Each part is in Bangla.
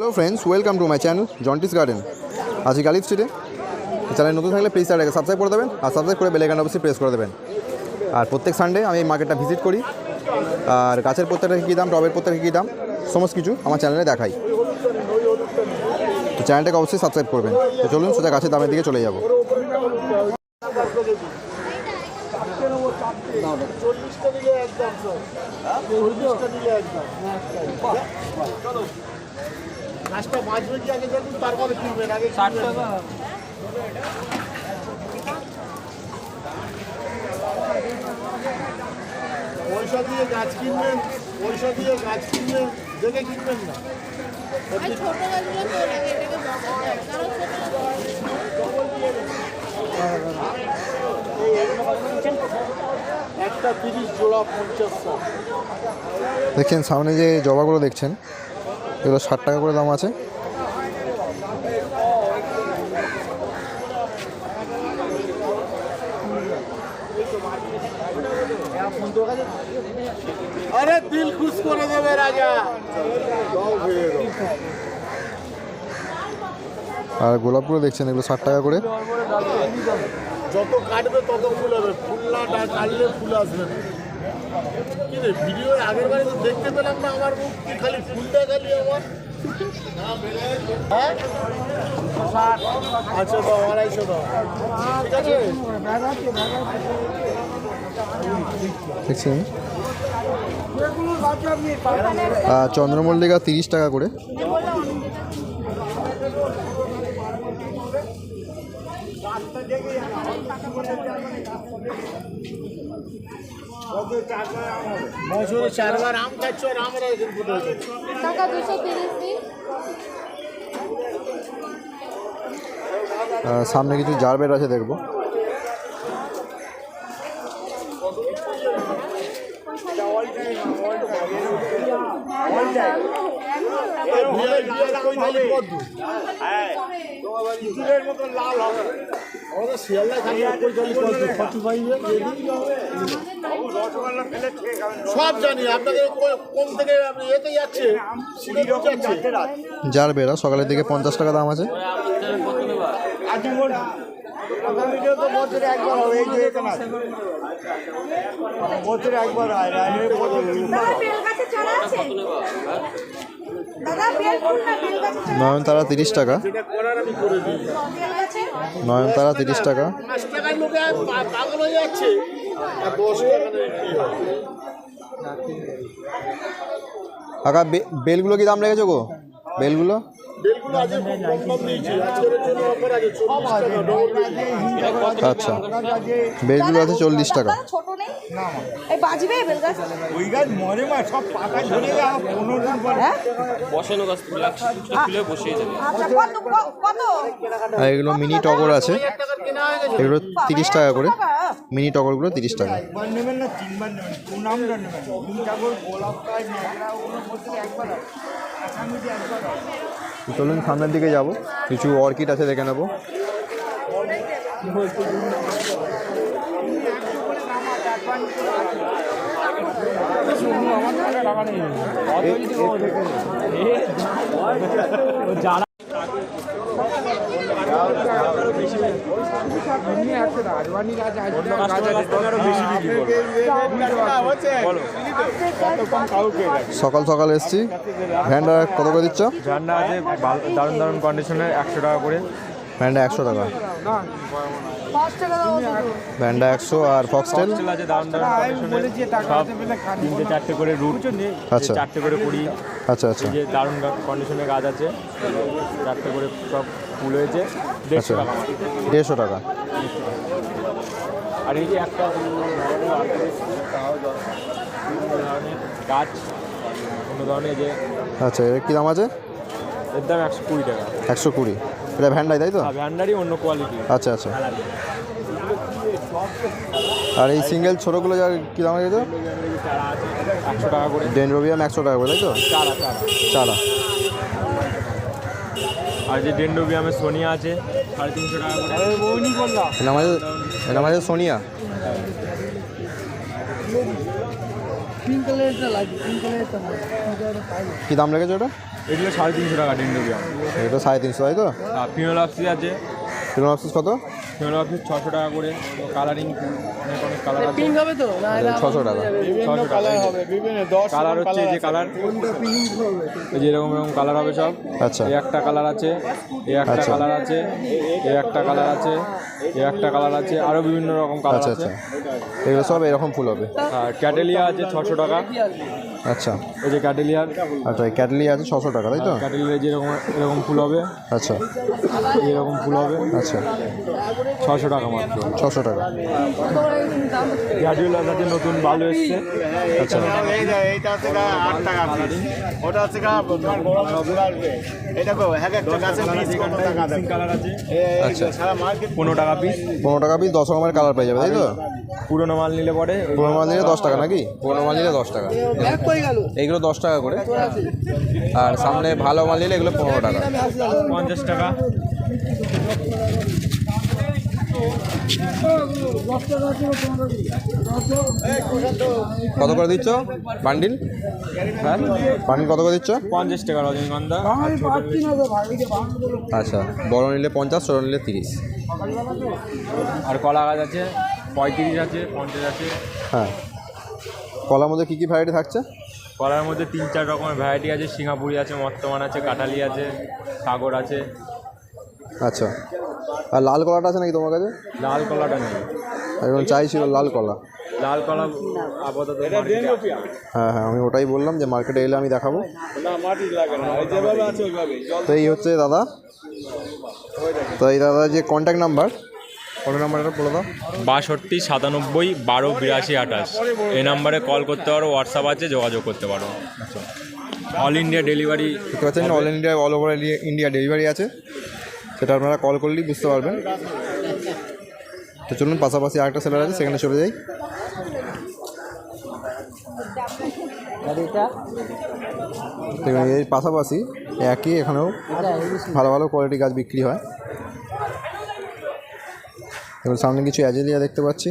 Hello friends welcome to my channel Jontis garden আজকে গালিফ স্ট্রিটে চ্যানেল নতুন থাকলে প্লিজ চ্যানেলকে সাবস্ক্রাইব করে দেবেন, আর সাবস্ক্রাইব করে বেলাইকান অবশ্যই প্রেস করে দেবেন। আর প্রত্যেক সানডে আমি এই মার্কেটটা ভিজিট করি। আর গাছের প্রত্যেকটা কী দাম, টবের প্রত্যেকটা কী দাম, সমস্ত কিছু আমার চ্যানেলে দেখাই। তো চ্যানেলটাকে অবশ্যই সাবস্ক্রাইব করবেন। তো চলুন সোজা গাছের দামের দিকে চলে যাব। একদম গাছটা বাঁচবে কি আগে দেখুন তারপরে কিনবেন আগে ষাট টাকা। পয়সা দিয়ে গাছ কিনবেন পয়সা দিয়ে গাছ কিনবেন দেখে কিনবেন না। একটা তিরিশ জোড়া পঞ্চাশ দেখছেন সামনে যে জবাগুলো দেখছেন এগুলো ষাট টাকা করে দাম আছে। আরে দিল খুশ করে দেবে রাজা। আর গোলাপগুলো দেখছেন এগুলো ষাট টাকা করে। যত কাটবে তত ফুল হবে। ফুল না কাটলে ফুল আসবে না। কি রে ভিডিও আগের বারে তো দেখতে পেলাম না আমার মুখ খালি ফুলটা খালি আমার? আচ্ছা দাও, আড়াইশো দাও। চন্দ্রমল্লিকা তিরিশ টাকা করে। বছরে চারবার আম খাচ্ছ আর আমরা এখানে ফুটে টাকা দুশো তিরিশ দিন। সামনে কিছু জারবেট আছে দেখব। আমাদের শিয়ালদা খালি সব জানি থেকে আপনি এতে যাচ্ছে? সিলেট যাচ্ছে। সকালের দিকে পঞ্চাশ টাকা দাম আছে। বছরে একবার হবে এই যে এখানে বছরে একবার হয় নয়নতারা তিরিশ টাকা। যেটা করার আমি করে দিই। বেল গাছে নয়নতারা তিরিশ টাকা। হয়ে হয়। কাকা বেলগুলো কি দাম রেখেছো গো? বেলগুলো? বেলগুলো আজকে খুব কম দাম দিয়েছি আজকের জন্য অফার আছে চল্লিশ টাকা ডবল আচ্ছা। বেলগুলো আছে চল্লিশ টাকা। ছোট নেই? এই বাজবে বেল গাছ? ওই গাছ মরে মা সব পাতা ঝরে গেল পনেরো দিন পরে। হ্যাঁ? বসানো গাছ খুলে বসিয়ে যাবে আচ্ছা কত ক- কত? আর এগুলো মিনি টগর আছে। এগুলো তিরিশ টাকা করে। মিনি টগরগুলো তিরিশ টাকা। নেবেন না তিনবার নেবেন নেবেন। তিন সামনের দিকে যাব কিছু অর্কিড আছে দেখে নেব আসামিতে আছে সকাল সকাল এসছি। ভ্যানটা কত করে দিচ্ছ? ঝান্ডা আছে দারুণ দারুণ কন্ডিশনের একশো টাকা করে। ভ্যানটা একশো টাকা। ভ্যানটা একশো আর ফক্সটেল দারুণ দারুণ কন্ডিশনের তিনটে চারটে করে রুট আচ্ছা। চারটে করে কুড়ি। আচ্ছা আচ্ছা। যে দারুণ কন্ডিশনের গাছ আছে। চারটে করে সব ফুল হয়েছে দেড়শো আচ্ছা টাকা। দেড়শো টাকা। আর এই যে একটা গাছ অন্য ধরনের যে আচ্ছা এর কী দাম আছে? এর দাম একশো কুড়ি টাকা। একশো কুড়ি। এটা ভ্যানটাই তাই তো? ভ্যান্ডারই অন্য কোয়ালিটি আচ্ছা আচ্ছা। আর এই সিঙ্গেল ছোটোগুলো যার কী দাম আছে আছে একশো টাকা করে। ডেনরোবিয়াম একশো টাকা করে তাই তো? চারা। চারা। আর যে ডেন্ডোবিয়ামের সোনিয়া আছে সাড়ে তিনশো টাকা করে। সোনিয়া। কী দাম লেগেছে ওটা? এগুলো সাড়ে তিনশো টাকা ডেন্ডোবিয়াম এটা সাড়ে তিনশো তাই তো? আর ফিনোলাপসি আছে। কত? ছশো টাকা করে। কালারিং অনেক অনেক কালার আছে। ছশো টাকা। ছশো টাকা। হবে বিভিন্ন দশ কালার হচ্ছে এই যে কালার এই যে এরকম এরকম কালার হবে সব। আচ্ছা। এই একটা কালার আছে। এই একটা আচ্ছা। কালার আছে। এই একটা কালার আছে। এই একটা কালার আছে আরও বিভিন্ন রকম কালার আচ্ছা আছে। আচ্ছা। এগুলো সব এরকম ফুল হবে? আর ক্যাটেলিয়া আছে ছশো টাকা। আচ্ছা। এই যে ক্যাটেলিয়ার আচ্ছা ক্যাটলি আছে ছশো টাকা তাই তো? ক্যাটেলিয়ার যেরকম এরকম ফুল হবে। আচ্ছা। এরকম ফুল হবে। আচ্ছা। ছশো টাকা মাত্র। ছশো টাকা। গ্যাডিওলাস আছে নতুন ভালো এসছে। আচ্ছা। এইটা হচ্ছে আট টাকা। ওটা হচ্ছে গা তোমার বড় আসবে। এটা কো এক একটা গাছে পিস টাকা কালার আছে। আচ্ছা। সারা মার্কেট পনেরো টাকা পিস পনেরো টাকা পিস দশ রকমের কালার পেয়ে যাবে তাই তো? পুরোনো মাল নিলে পরে পুরোনো মাল নিলে দশ টাকা নাকি? পুরোনো মাল নিলে দশ টাকা। এইগুলো দশ টাকা করে। আর সামনে ভালো মাল নিলে এগুলো পনেরো টাকা। পঞ্চাশ টাকা। কত করে দিচ্ছ? বান্ডিল? হ্যাঁ? বান্ডিল কত করে দিচ্ছ? পঞ্চাশ টাকা রজনীগন্ধা আচ্ছা বড় নিলে পঞ্চাশ ছোটো নিলে তিরিশ। আর কলা গাছ আছে পঁয়ত্রিশ আছে পঞ্চাশ আছে। হ্যাঁ। কলার মধ্যে কী কী ভ্যারাইটি থাকছে? কলার মধ্যে তিন চার রকমের ভ্যারাইটি আছে সিঙ্গাপুরি আছে মর্তমান আছে কাটালি আছে সাগর আছে। আচ্ছা। আর লাল কলাটা আছে নাকি তোমার কাছে? লাল কলাটা নেই। এখন চাইছিল লাল কলা। লাল কলা আপাতত হ্যাঁ হ্যাঁ আমি ওটাই বললাম যে মার্কেটে এলে আমি দেখাবো। না মাটি লাগে না। এই যেভাবে আছে ওইভাবে। তো এই হচ্ছে দাদা। তো এই দাদা যে কন্ট্যাক্ট নাম্বার কন্ট্যাক্ট নাম্বারটা বলে দাও। বাষট্টি সাতানব্বই বারো বিরাশি আঠাশ। এই নাম্বারে কল করতে পারো হোয়াটসঅ্যাপ আছে যোগাযোগ করতে পারো। অল ইন্ডিয়া ডেলিভারি দেখতে পাচ্ছেন all India all over India delivery আছে। সেটা আপনারা কল করলেই বুঝতে পারবেন। তো চলুন, পাশাপাশি আরেকটা সেলার আছে, সেখানে চলে যাই। এর পাশাপাশি একই এখানেও ভালো ভালো কোয়ালিটি গাছ বিক্রি হয়। এবার সামনে কিছু অ্যাজেলিয়া দেখতে পাচ্ছি।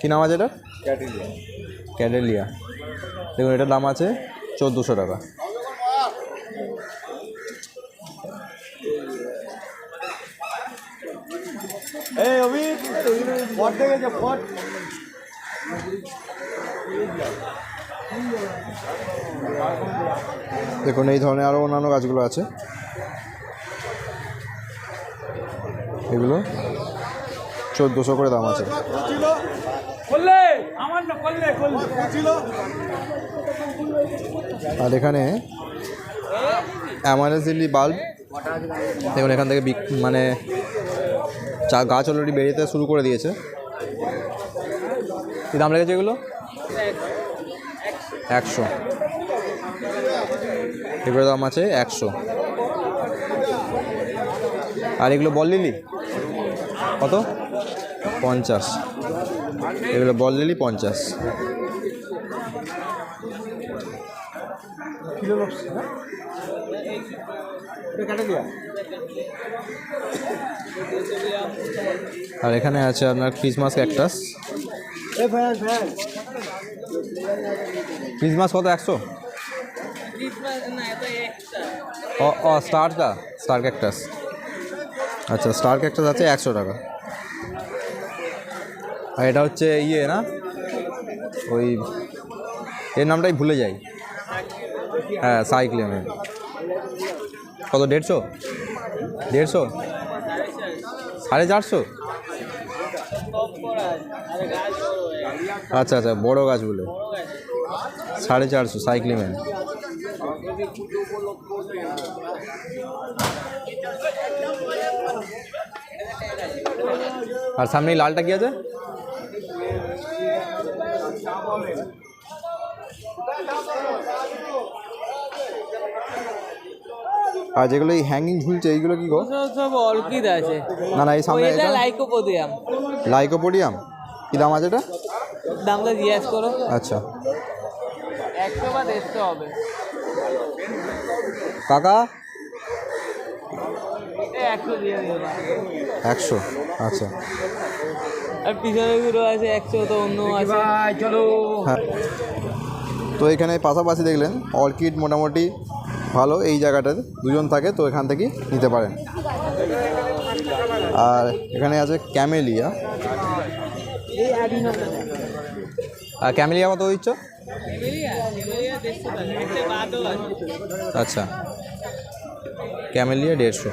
কী নাম আছে এটা? ক্যাডেলিয়া দেখুন এটার দাম আছে চোদ্দোশো টাকা। এই অভি ফট দেখেছে ফট দেখুন এই ধরনের আরও অন্যান্য গাছগুলো আছে। এগুলো চোদ্দোশো করে দাম আছে। আর এখানে অ্যামারেজিলি বাল্ব। দেখুন, এখান থেকে মানে চা, গাছ অলরেডি বেরিয়েতে শুরু করে দিয়েছে। কী দাম লেগেছে এগুলো? একশো। এগুলোর দাম আছে একশো। আর এগুলো বল লিলি? কত? পঞ্চাশ। এগুলো বল লিলি পঞ্চাশ আর? এখানে আছে আপনার ক্রিসমাস ক্যাকটাস। ক্রিসমাস কত একশো? ও ও স্টারটা স্টার ক্যাকটাস। আচ্ছা স্টার ক্যাকটাস আছে একশো টাকা। আর এটা হচ্ছে ইয়ে না? ওই এর নামটাই ভুলে যাই। হ্যাঁ সাইক্লেমের কত, দেড়শো? দেড়শো? সাড়ে চারশো? আচ্ছা আচ্ছা বড় গাছ বলে। সাড়ে চারশো সাইক্লিম্যান আর সামনে লালটা কি আছে? আর যেগুলো এই হ্যাঙ্গিং ঝুলছে এইগুলো কি গো? সব অর্কিড আছে। না না এই সামনে এটা? লাইকোপোডিয়াম। লাইকোপোডিয়াম? কি দাম আছে এটা? দামটা জিজ্ঞেস করো। আচ্ছা। একশো বা দেড়শো হবে। কাকা? একশো একশো আচ্ছা। আর পিছনে গুলো আছে একশো তো অন্য আছে। হ্যাঁ। তো এখানে পাশাপাশি দেখলেন অর্কিড মোটামুটি ভালো এই জায়গাটাতে দুজন থাকে তো এখান থেকেই নিতে পারেন। আর এখানে আছে ক্যামেলিয়া। আর ক্যামেলিয়া কত দিচ্ছ? আচ্ছা। ক্যামেলিয়া দেড়শো।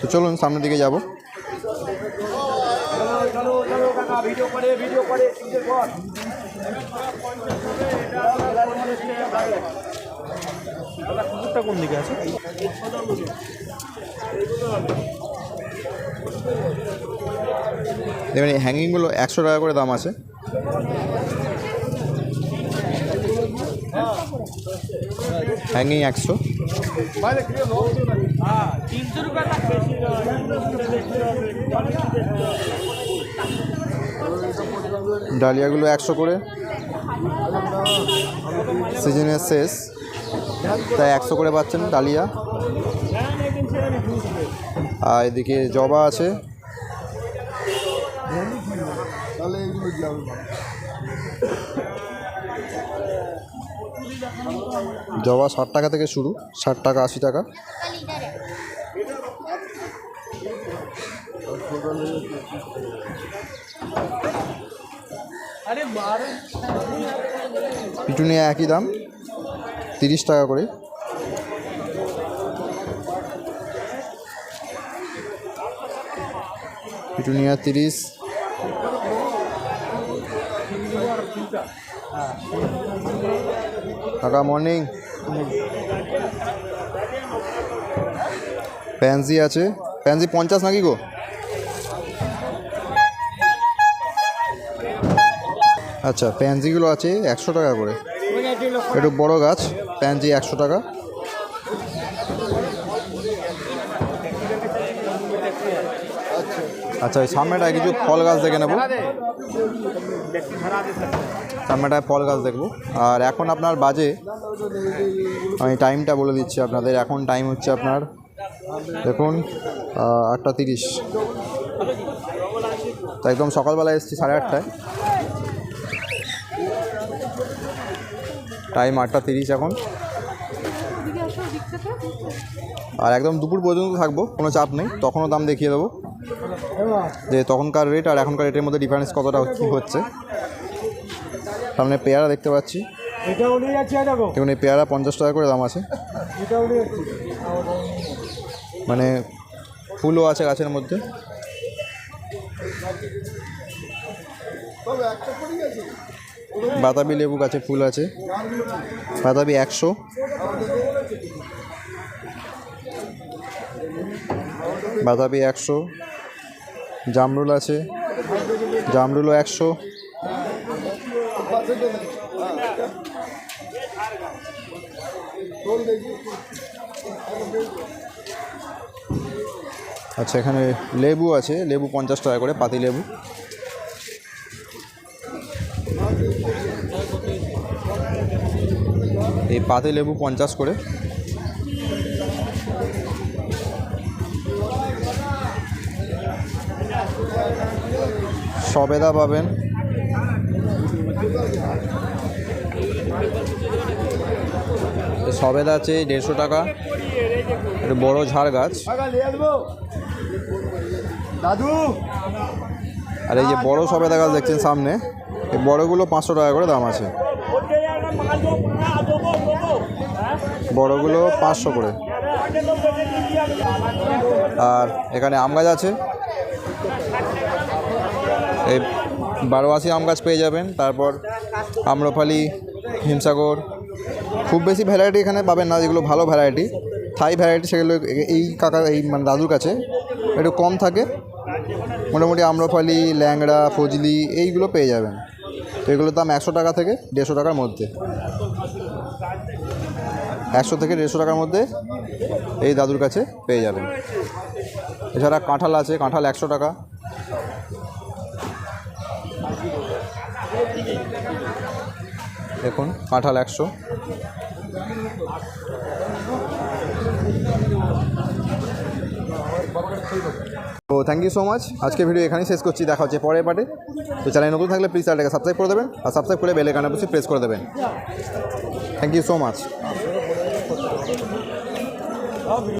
তো চলুন সামনের দিকে যাব। কোন দিকে আছে দেখবেন এই হ্যাঙ্গিংগুলো একশো টাকা করে দাম আছে। হ্যাঙ্গিং একশো। ডালিয়াগুলো একশো করে। সিজনের শেষ। তাই একশো করে পাচ্ছেন ডালিয়া। আর এদিকে জবা আছে। জবা ষাট টাকা থেকে শুরু, ষাট টাকা, আশি টাকা। পিটুনিয়া একই দাম, তিরিশ টাকা করে। পিটুনিয়া তিরিশ। কাকা মর্নিং। প্যান্সি আছে। প্যান্সি পঞ্চাশ নাকি গো? আচ্ছা প্যান্সিগুলো আছে একশো টাকা করে। একটু বড় গাছ প্যান্সি একশো টাকা। আচ্ছা ওই সামনেটায় কিছু ফল গাছ দেখে নেব। সামনেটায় ফল গাছ দেখব। আর এখন আপনার বাজে, আমি টাইমটা বলে দিচ্ছি আপনাদের। এখন টাইম হচ্ছে আপনার, দেখুন আটটা তিরিশ। তো একদম সকালবেলা এসেছি সাড়ে আটটায়। টাইম আটটা তিরিশ এখন। আর একদম দুপুর পর্যন্ত থাকব কোনো চাপ নেই তখনও দাম দেখিয়ে দেবো। যে তখনকার রেট আর এখনকার রেটের মধ্যে ডিফারেন্স কতটা কী হচ্ছে। সামনে পেয়ারা দেখতে পাচ্ছি। দেখুন এই পেয়ারা পঞ্চাশ টাকা করে দাম আছে। মানে ফুলও আছে গাছের মধ্যে। বাতাবি লেবু গাছে ফুল আছে। বাতাবি একশো। বাতাবি একশো, জামরুল আছে, জামরুলও একশো। আচ্ছা এখানে লেবু আছে, লেবু পঞ্চাশ টাকা করে, পাতি লেবু। এই পাতি লেবু পঞ্চাশ করে। সবেদা পাবেন। সবেদা আছে দেড়শো টাকা। একটা বড় ঝাড় গাছ। দাদু। আর এই যে বড় সবেদা গাছ দেখছেন সামনে এই বড়গুলো পাঁচশো টাকা করে দাম আছে। বড়গুলো পাঁচশো করে। আর এখানে আম গাছ আছে। এই বারোয়াশি আম গাছ পেয়ে যাবেন। তারপর আম্রফালি, হিমসাগর। খুব বেশি ভ্যারাইটি এখানে পাবেন না, যেগুলো ভালো ভ্যারাইটি থাই ভ্যারাইটি সেগুলো এই কাকা, এই মানে দাদুর কাছে একটু কম থাকে। মোটামুটি আম্রফলি, ল্যাংড়া, ফজলি এইগুলো পেয়ে যাবেন। তো এগুলোর দাম একশো টাকা থেকে দেড়শো টাকার মধ্যে। একশো থেকে দেড়শো টাকার মধ্যে এই দাদুর কাছে পেয়ে যাবেন। এছাড়া কাঁঠাল আছে, কাঁঠাল একশো টাকা। দেখুন, কাঁঠাল একশো। তো থ্যাংক ইউ সো মাচ আজকে ভিডিও এখানেই শেষ করছি, দেখা হচ্ছে পরের পার্টে। তো চ্যানেল নতুন থাকলে প্লিজ চ্যানেলটাকে সাবস্ক্রাইব করে দেবেন, আর সাবস্ক্রাইব করে বেলে কানে বসে প্রেস করে দেবেন। Thank you so much